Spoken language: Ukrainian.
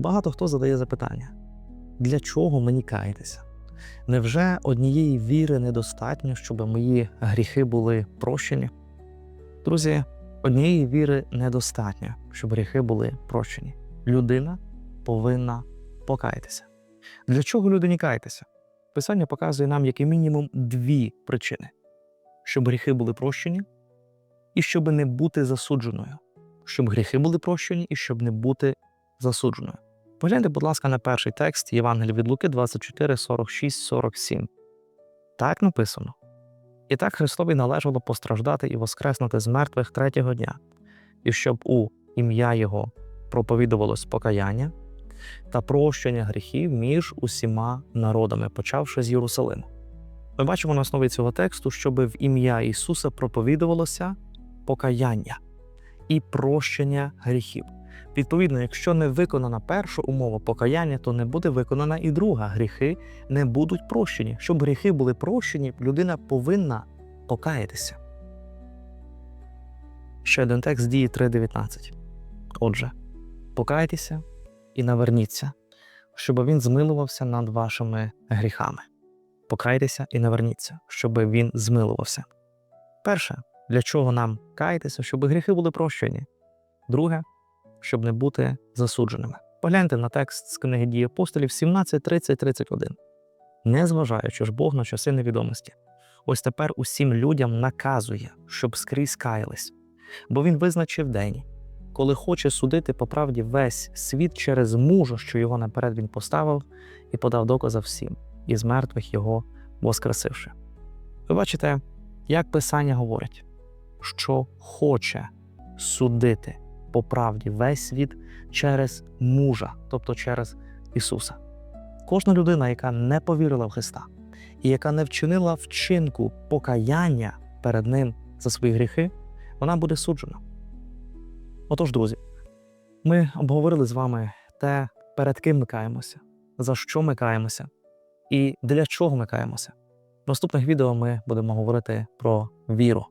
Багато хто задає запитання: для чого мені каятися? Невже однієї віри недостатньо, щоб мої гріхи були прощені? Друзі, однієї віри недостатньо, щоб гріхи були прощені. Людина повинна покаятися. Для чого людині каятися? Писання показує нам як і мінімум дві причини: щоб гріхи були прощені, і щоб не бути засудженою. Щоб гріхи були прощені і щоб не бути засудженою. Погляньте, будь ласка, на перший текст Євангелія від Луки 24, 46, 47. Так написано. І так Христові належало постраждати і воскреснути з мертвих третього дня, і щоб у ім'я Його проповідувалось покаяння та прощення гріхів між усіма народами, почавши з Єрусалиму. Ми бачимо на основі цього тексту, щоб в ім'я Ісуса проповідувалося покаяння і прощення гріхів. Відповідно, якщо не виконана перша умова покаяння, то не буде виконана і друга. Гріхи не будуть прощені. Щоб гріхи були прощені, людина повинна покаятися. Ще один текст дії 3.19. Отже, покайтеся і наверніться, щоб він змилувався над вашими гріхами. Покайтеся і наверніться, щоб він змилувався. Перше, для чого нам каятися, щоб гріхи були прощені. Друге, щоб не бути засудженими. Погляньте на текст з книги дії апостолів 17, 30, 31. Незважаючи ж Бог на часи невідомості, ось тепер усім людям наказує, щоб скрізь каялись, бо він визначив день, коли хоче судити по правді весь світ через мужа, що його наперед він поставив, і подав доказа всім, і з мертвих його воскресивши. Ви бачите, як Писання говорить, що хоче судити по правді весь світ через мужа, тобто через Ісуса. Кожна людина, яка не повірила в Христа і яка не вчинила вчинку покаяння перед Ним за свої гріхи, вона буде суджена. Отож, друзі, ми обговорили з вами те, перед ким ми каємося, за що ми каємося і для чого ми каємося. В наступних відео ми будемо говорити про віру.